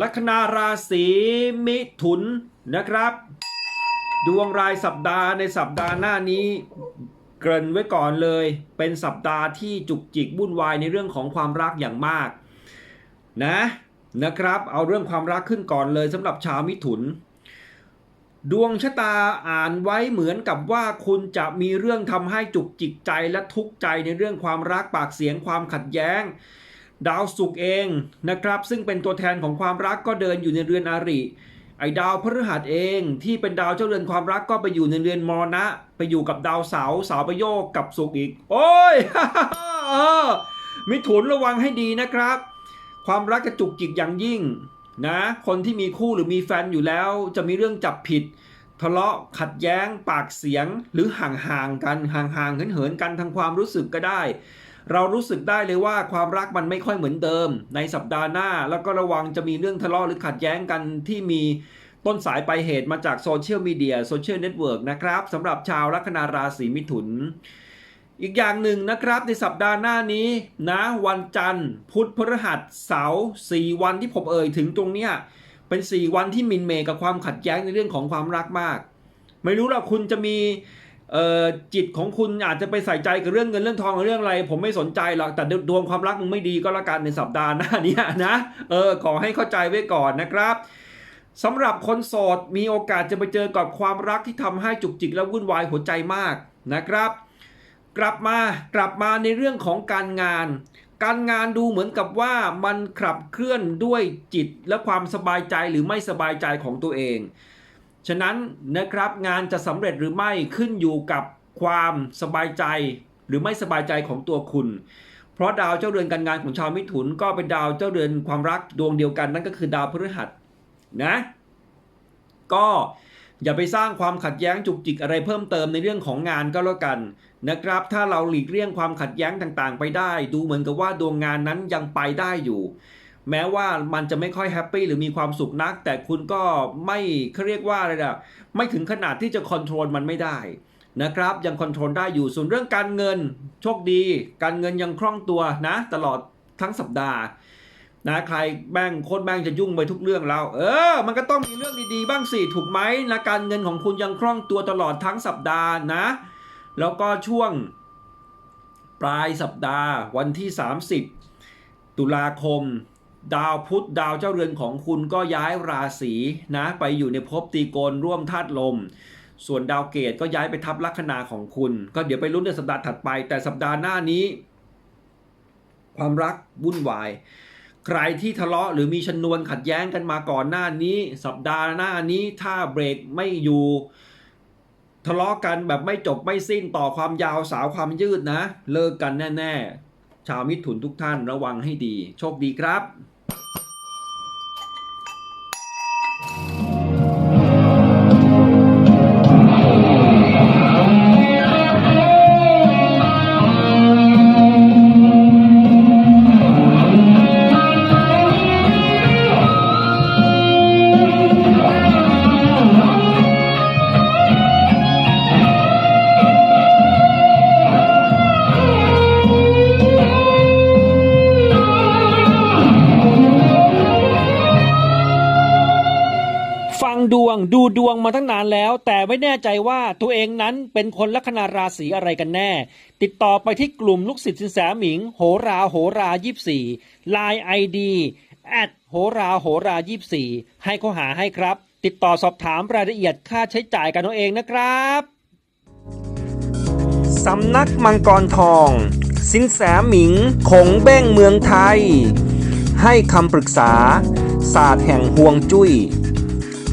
ลัคนาราศีมิถุนนะครับ ดวงรายสัปดาห์ในสัปดาห์หน้านี้ เกริ่นไว้ก่อนเลย เป็นสัปดาห์ที่จุกจิกวุ่นวายในเรื่องของความรักอย่างมาก นะนะครับ เอาเรื่องความรักขึ้นก่อนเลยสำหรับชาวมิถุน ดวงชะตาอ่านไว้เหมือนกับว่าคุณจะมีเรื่องทำให้จุกจิกใจและทุกข์ใจในเรื่องความรักปากเสียงความขัดแย้ง ดาวศุกร์เองนะครับ ซึ่งเป็นตัวแทนของความรักก็เดินอยู่ในเรือนอาริ ไอ้ดาวพฤหัสเองที่เป็นดาวเจ้าเรือนความรักก็ไปอยู่ในเรือนมรณะ ไปอยู่กับดาวเสาเสาร์ไปโยกกับศุกร์อีก โอ้ยมิถุนระวังให้ดีนะครับ ความรักจะจุกจิกอย่างยิ่งนะ คนที่มีคู่หรือมีแฟนอยู่แล้วจะมีเรื่องจับผิด ทะเลาะขัดแย้ง ปากเสียงหรือห่างๆกันห่างๆเหินๆกันทางความรู้สึกก็ได้ เรารู้สึกได้เลยว่าความรักมันไม่ค่อยเหมือนเดิม ในสัปดาห์หน้า แล้วก็ระวังจะมีเรื่องทะเลาะหรือขัดแย้งกันที่มีต้นสายปลายเหตุมาจากโซเชียลมีเดียโซเชียลเน็ตเวิร์กนะครับสำหรับชาวลัคนาราศีมิถุน อีกอย่างหนึ่งนะครับในสัปดาห์หน้านี้นะวันจันทร์ พุธพฤหัสเสาร์สี่วันที่ผมเอ่ยถึงตรงเนี้ยเป็นสี่วันที่มินเมกับความขัดแย้งในเรื่องของความรักมาก ไม่รู้ละคุณจะมี เอ่อจิตของคุณอาจจะไปใส่ใจกับเรื่องเงินเรื่องทองเรื่องอะไร ผมไม่สนใจหรอกแต่ดวงความรักมึงไม่ดีก็แล้วกันในสัปดาห์หน้านี้นะเออขอให้เข้าใจไว้ก่อนนะครับสำหรับคนโสดมีโอกาสจะไปเจอกับความรักที่ทำให้จุกจิกและวุ่นวายหัวใจมากนะครับ กลับมากลับมาในเรื่องของการงาน การงานดูเหมือนกับว่ามันขับเคลื่อนด้วยจิตและความสบายใจหรือไม่สบายใจของตัวเอง ฉะนั้นนะครับงานจะสำเร็จหรือไม่ขึ้นอยู่กับความสบายใจหรือไม่สบายใจของตัวคุณ เพราะดาวเจ้าเรือนการงานของชาวมิถุน ก็เป็นดาวเจ้าเรือนความรักดวงเดียวกันนั่นก็คือดาวพฤหัสนะก็อย่าไปสร้างความขัดแย้งจุกจิกอะไรเพิ่มเติมในเรื่องของงานก็แล้วกันนะครับ ถ้าเราหลีกเลี่ยงความขัดแย้งต่างๆ ไปได้ ดูเหมือนกับว่าดวงงานนั้นยังไปได้อยู่ แม้ว่ามันจะไม่ค่อยแฮปปี้หรือมีความสุขนัก แต่คุณก็ไม่เขาเรียกว่าอะไรนะไม่ถึงขนาดที่จะคอนโทรลมันไม่ได้นะครับยังคอนโทรลได้อยู่ส่วนเรื่องการเงินโชคดี การเงินยังคล่องตัวนะ ตลอดทั้งสัปดาห์นะใครแบ่งโคตรแบ่งจะยุ่งไปทุกเรื่องแล้ว เออ มันก็ต้องมีเรื่องดีๆบ้างสิถูกไหมนะการเงินของคุณยังคล่องตัวตลอดทั้งสัปดาห์นะ แล้วก็ช่วงปลายสัปดาห์วันที่ 30 ตุลาคม ดาวพุธดาวเจ้าเรือนของคุณก็ย้ายราศีนะไปอยู่ในภพตีโกนร่วมธาตุลม ส่วนดาวเกตก็ย้ายไปทับลัคนาของคุณ ก็เดี๋ยวไปลุ้นในสัปดาห์ถัดไป แต่สัปดาห์หน้านี้ ความรักวุ่นวาย ใครที่ทะเลาะหรือมีชนวนขัดแย้งกันมาก่อนหน้านี้ สัปดาห์หน้านี้ถ้าเบรกไม่อยู่ทะเลาะกันแบบไม่จบไม่สิ้นต่อความยาวสาวความยืดนะ เลิกกันแน่ ๆ ชาวมิถุนทุกท่านระวังให้ดี โชคดีครับ งดูดวงมาตั้งนานแล้ว แต่ไม่แน่ใจว่าตัวเองนั้นเป็นคนลัคนาราศีอะไรกันแน่ ติดต่อไปที่กลุ่มลูกศิษย์สินแสหมิง โหราโหรายี่สี่ไลน์ไอดีแอดโหราโหรายี่สี่ให้เขาหาให้ครับ ติดต่อสอบถามรายละเอียดค่าใช้จ่ายกันเอาเองนะครับสำนักมังกรทอง สินแสหมิงคงเบ้งเมืองไทย ให้คำปรึกษาศาสตร์แห่งห่วงจุย้ย